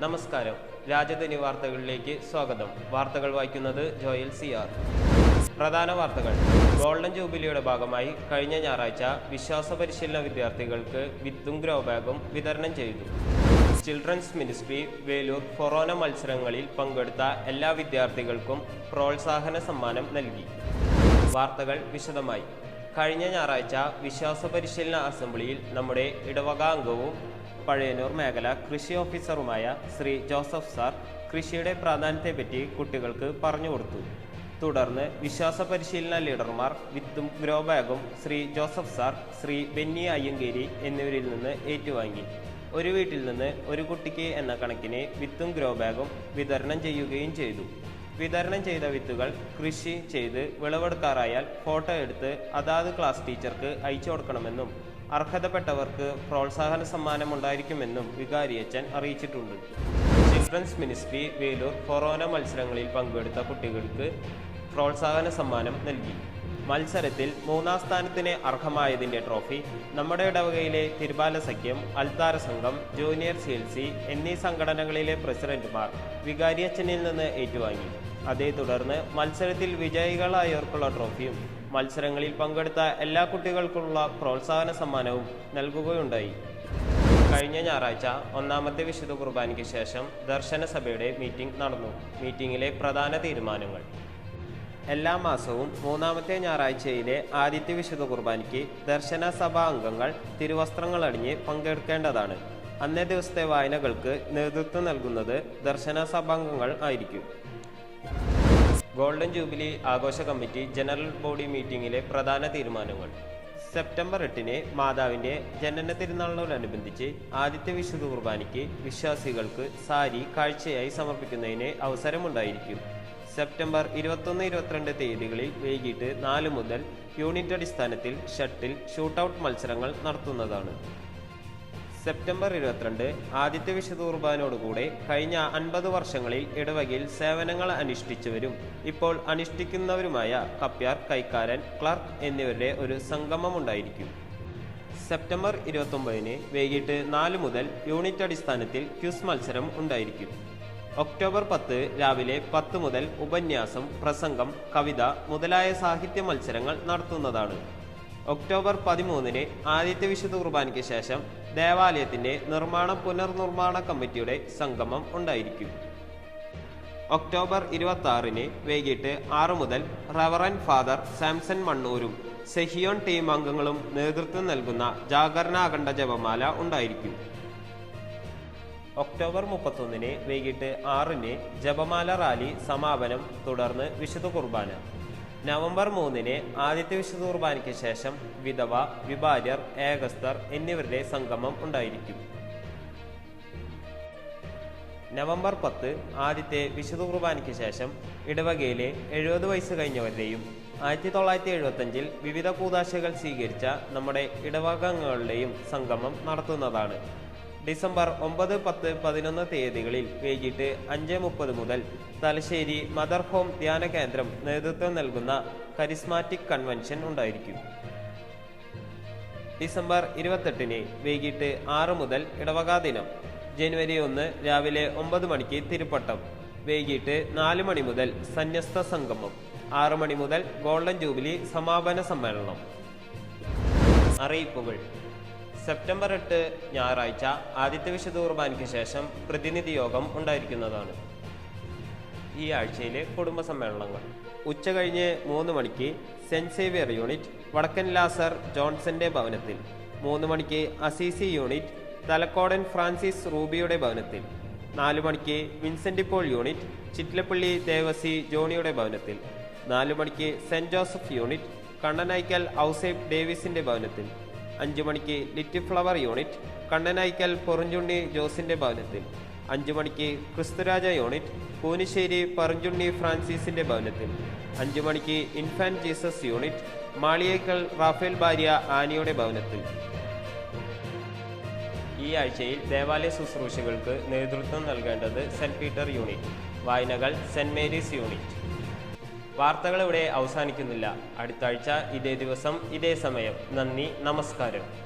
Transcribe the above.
നമസ്കാരം. രാജധാനി വാർത്തകളിലേക്ക് സ്വാഗതം. വാർത്തകൾ വായിക്കുന്നത് ജോയൽ സി ആർ. പ്രധാന വാർത്തകൾ. ഗോൾഡൻ ജൂബിലിയുടെ ഭാഗമായി കഴിഞ്ഞ ഞായറാഴ്ച വിശ്വാസ പരിശീലന വിദ്യാർത്ഥികൾക്ക് വിത്തും ഗ്രോ ബാഗും വിതരണം ചെയ്തു. ചിൽഡ്രൻസ് മിനിസ്ട്രി വേലൂർ ഫൊറോന മത്സരങ്ങളിൽ പങ്കെടുത്ത എല്ലാ വിദ്യാർത്ഥികൾക്കും പ്രോത്സാഹന സമ്മാനം നൽകി. വാർത്തകൾ വിശദമായി. കഴിഞ്ഞ ഞായറാഴ്ച വിശ്വാസ പരിശീലന അസംബ്ലിയിൽ നമ്മുടെ ഇടവക അംഗവും പഴയന്നൂർ മേഖല കൃഷി ഓഫീസറുമായ ശ്രീ ജോസഫ് സാർ കൃഷിയുടെ പ്രാധാന്യത്തെപ്പറ്റി കുട്ടികൾക്ക് പറഞ്ഞു കൊടുത്തു. തുടർന്ന് വിശ്വാസ പരിശീലന ലീഡർമാർ വിത്തും ഗ്രോ ബാഗും ശ്രീ ജോസഫ് സാർ ശ്രീ ബെന്നി അയ്യങ്കേരി എന്നിവരിൽ നിന്ന് ഏറ്റുവാങ്ങി. ഒരു വീട്ടിൽ നിന്ന് ഒരു കുട്ടിക്ക് എന്ന കണക്കിന് വിത്തും ഗ്രോ ബാഗും വിതരണം ചെയ്യുകയും ചെയ്തു. വിതരണം ചെയ്ത വിത്തുകൾ കൃഷി ചെയ്ത് വിളവെടുക്കാറായാൽ ഫോട്ടോ എടുത്ത് അതാത് ക്ലാസ് ടീച്ചർക്ക് അയച്ചു കൊടുക്കണമെന്നും അർഹതപ്പെട്ടവർക്ക് പ്രോത്സാഹന സമ്മാനം ഉണ്ടായിരിക്കുമെന്നും വികാരിയച്ചൻ അറിയിച്ചിട്ടുണ്ട്. ചിൽഡ്രൻസ് മിനിസ്ട്രി വേലൂർ കൊറോണ മത്സരങ്ങളിൽ പങ്കെടുത്ത കുട്ടികൾക്ക് പ്രോത്സാഹന സമ്മാനം നൽകി. മത്സരത്തിൽ മൂന്നാം സ്ഥാനത്തിന് അർഹമായതിന്റെ ട്രോഫി നമ്മുടെ ഇടവകയിലെ തിരുബാല സഖ്യം അൽത്താര സംഘം ജൂനിയർ സി എൽ സി എന്നീ സംഘടനകളിലെ പ്രസിഡന്റുമാർ വികാരിയച്ചനിൽ നിന്ന് ഏറ്റുവാങ്ങി. അതേ തുടർന്ന് മത്സരത്തിൽ വിജയികളായവർക്കുള്ള ട്രോഫിയും മത്സരങ്ങളിൽ പങ്കെടുത്ത എല്ലാ കുട്ടികൾക്കുള്ള പ്രോത്സാഹന സമ്മാനവും നൽകുകയുണ്ടായി. കഴിഞ്ഞ ഞായറാഴ്ച ഒന്നാമത്തെ വിശുദ്ധ കുർബാനയ്ക്ക് ശേഷം ദർശന സഭയുടെ മീറ്റിംഗ് നടന്നു. മീറ്റിംഗിലെ പ്രധാന തീരുമാനങ്ങൾ. എല്ലാ മാസവും മൂന്നാമത്തെ ഞായറാഴ്ചയിലെ ആദിത്യ വിശുദ്ധ കുർബാനയ്ക്ക് ദർശന സഭാ അംഗങ്ങൾ തിരുവസ്ത്രങ്ങൾ അണിഞ്ഞ് പങ്കെടുക്കേണ്ടതാണ്. അന്നേ ദിവസത്തെ വായനകൾക്ക് നേതൃത്വം നൽകുന്നത് ദർശന സഭാംഗങ്ങൾ ആയിരിക്കും. ഗോൾഡൻ ജൂബിലി ആഘോഷ കമ്മിറ്റി ജനറൽ ബോഡി മീറ്റിംഗിലെ പ്രധാന തീരുമാനങ്ങൾ. സെപ്റ്റംബർ എട്ടിന് മാതാവിന്റെ ജനന തിരുനാളിനോടനുബന്ധിച്ച് ആദിത്യ വിശുദ്ധ കുർബാനയ്ക്ക് വിശ്വാസികൾക്ക് സാരി കാഴ്ചയായി സമർപ്പിക്കുന്നതിന് അവസരമുണ്ടായിരിക്കും. സെപ്റ്റംബർ ഇരുപത്തൊന്ന് ഇരുപത്തിരണ്ട് തീയതികളിൽ വൈകിട്ട് നാല് മുതൽ യൂണിറ്റ് അടിസ്ഥാനത്തിൽ ഷട്ടിൽ ഷൂട്ടൌട്ട് മത്സരങ്ങൾ നടത്തുന്നതാണ്. സെപ്റ്റംബർ ഇരുപത്തിരണ്ട് ആദിത്യ വിശുദ്ധ കുർബാനോടുകൂടെ കഴിഞ്ഞ അൻപത് വർഷങ്ങളിൽ ഇടവകയിൽ സേവനങ്ങൾ അനുഷ്ഠിച്ചവരും ഇപ്പോൾ അനുഷ്ഠിക്കുന്നവരുമായ കപ്യാർ കൈക്കാരൻ ക്ലർക്ക് എന്നിവരുടെ ഒരു സംഗമമുണ്ടായിരിക്കും. സെപ്റ്റംബർ ഇരുപത്തൊമ്പതിന് വൈകിട്ട് നാല് മുതൽ യൂണിറ്റ് അടിസ്ഥാനത്തിൽ ക്യൂസ് മത്സരം ഉണ്ടായിരിക്കും. ഒക്ടോബർ പത്ത് രാവിലെ പത്ത് മുതൽ ഉപന്യാസം പ്രസംഗം കവിത മുതലായ സാഹിത്യ മത്സരങ്ങൾ നടത്തുന്നതാണ്. ഒക്ടോബർ പതിമൂന്നിന് ആദിത്യ വിശുദ്ധ കുർബാനയ്ക്ക് ശേഷം ദേവാലയത്തിന്റെ നിർമ്മാണ പുനർനിർമ്മാണ കമ്മിറ്റിയുടെ സംഗമം ഉണ്ടായിരിക്കും. ഒക്ടോബർ ഇരുപത്തി ആറിന് വൈകിട്ട് ആറ് മുതൽ റവറൻ ഫാദർ സാംസൺ മണ്ണൂരും സെഹിയോൺ ടീം അംഗങ്ങളും നേതൃത്വം നൽകുന്ന ജാഗരണ അഖണ്ഡ ജപമാല ഉണ്ടായിരിക്കും. ഒക്ടോബർ മുപ്പത്തൊന്നിന് വൈകിട്ട് ആറിന് ജപമാല റാലി സമാപനം തുടർന്ന് വിശുദ്ധ കുർബാന. നവംബർ മൂന്നിന് ആദ്യത്തെ വിശുദ്ധ കുർബാനയ്ക്ക് ശേഷം വിധവ വിഭാര്യർ ഏകസ്ഥർ എന്നിവരുടെ സംഗമം ഉണ്ടായിരിക്കും. നവംബർ പത്ത് ആദ്യത്തെ വിശുദ്ധ കുർബാനയ്ക്ക് ശേഷം ഇടവകയിലെ എഴുപത് വയസ്സ് കഴിഞ്ഞവരുടെയും ആയിരത്തി തൊള്ളായിരത്തി എഴുപത്തഞ്ചിൽ വിവിധ കൂതാശകൾ സ്വീകരിച്ച നമ്മുടെ ഇടവകങ്ങളുടെയും സംഗമം നടത്തുന്നതാണ്. ഡിസംബർ ഒമ്പത് പത്ത് പതിനൊന്ന് തീയതികളിൽ വൈകിട്ട് അഞ്ച് മുപ്പത് മുതൽ തലശ്ശേരി മദർ ഹോം ധ്യാന കേന്ദ്രം നേതൃത്വം നൽകുന്ന കരിസ്മാറ്റിക് കൺവെൻഷൻ ഉണ്ടായിരിക്കും. ഡിസംബർ ഇരുപത്തെട്ടിന് വൈകിട്ട് ആറ് മുതൽ ഇടവകാ ദിനം. ജനുവരി ഒന്ന് രാവിലെ ഒമ്പത് മണിക്ക് തിരുപ്പട്ടം. വൈകിട്ട് നാല് മണി മുതൽ സന്യസ്ത സംഗമം. ആറ് മണി മുതൽ ഗോൾഡൻ ജൂബിലി സമാപന സമ്മേളനം. അറിയിപ്പുകൾ. സെപ്റ്റംബർ എട്ട് ഞായറാഴ്ച ആദിത്യ വിശുദ്ധ കുർബാനയ്ക്ക് ശേഷം പ്രതിനിധി യോഗം ഉണ്ടായിരിക്കുന്നതാണ്. ഈ ആഴ്ചയിലെ കുടുംബ സമ്മേളനങ്ങൾ. ഉച്ച കഴിഞ്ഞ് മൂന്ന് മണിക്ക് സെന്റ് സേവിയർ യൂണിറ്റ് വടക്കൻ ലാസർ ജോൺസന്റെ ഭവനത്തിൽ. മൂന്ന് മണിക്ക് അസീസി യൂണിറ്റ് തലക്കോടൻ ഫ്രാൻസിസ് റൂബിയുടെ ഭവനത്തിൽ. നാലു മണിക്ക് Vincent Paul unit Chittilappally Devasi ജോണിയുടെ ഭവനത്തിൽ. നാലു മണിക്ക് saint Joseph unit Kannanaikkal Ousep ഡേവിസിന്റെ ഭവനത്തിൽ. അഞ്ചു മണിക്ക് little flower unit Kannanayikkal Poranchunni ജോസിന്റെ ഭവനത്തിൽ. അഞ്ചു മണിക്ക് ക്രിസ്തുരാജ യൂണിറ്റ് പൂനിശ്ശേരി പറഞ്ചുണ്ണി ഫ്രാൻസിസിന്റെ ഭവനത്തിൽ. അഞ്ചു മണിക്ക് infant Jesus unit Maliyekkal Raphael ഭാര്യ ആനിയുടെ ഭവനത്തിൽ. ഈ ആഴ്ചയിൽ ദേവാലയ ശുശ്രൂഷകൾക്ക് നേതൃത്വം നൽകേണ്ടത് സെന്റ് പീറ്റർ യൂണിറ്റ് വായനകൾ സെന്റ് മേരീസ് യൂണിറ്റ്. വാർത്തകൾ ഇവിടെ അവസാനിക്കുന്നില്ല. അടുത്താഴ്ച ഇതേ ദിവസം ഇതേ സമയം. നന്ദി നമസ്കാരം.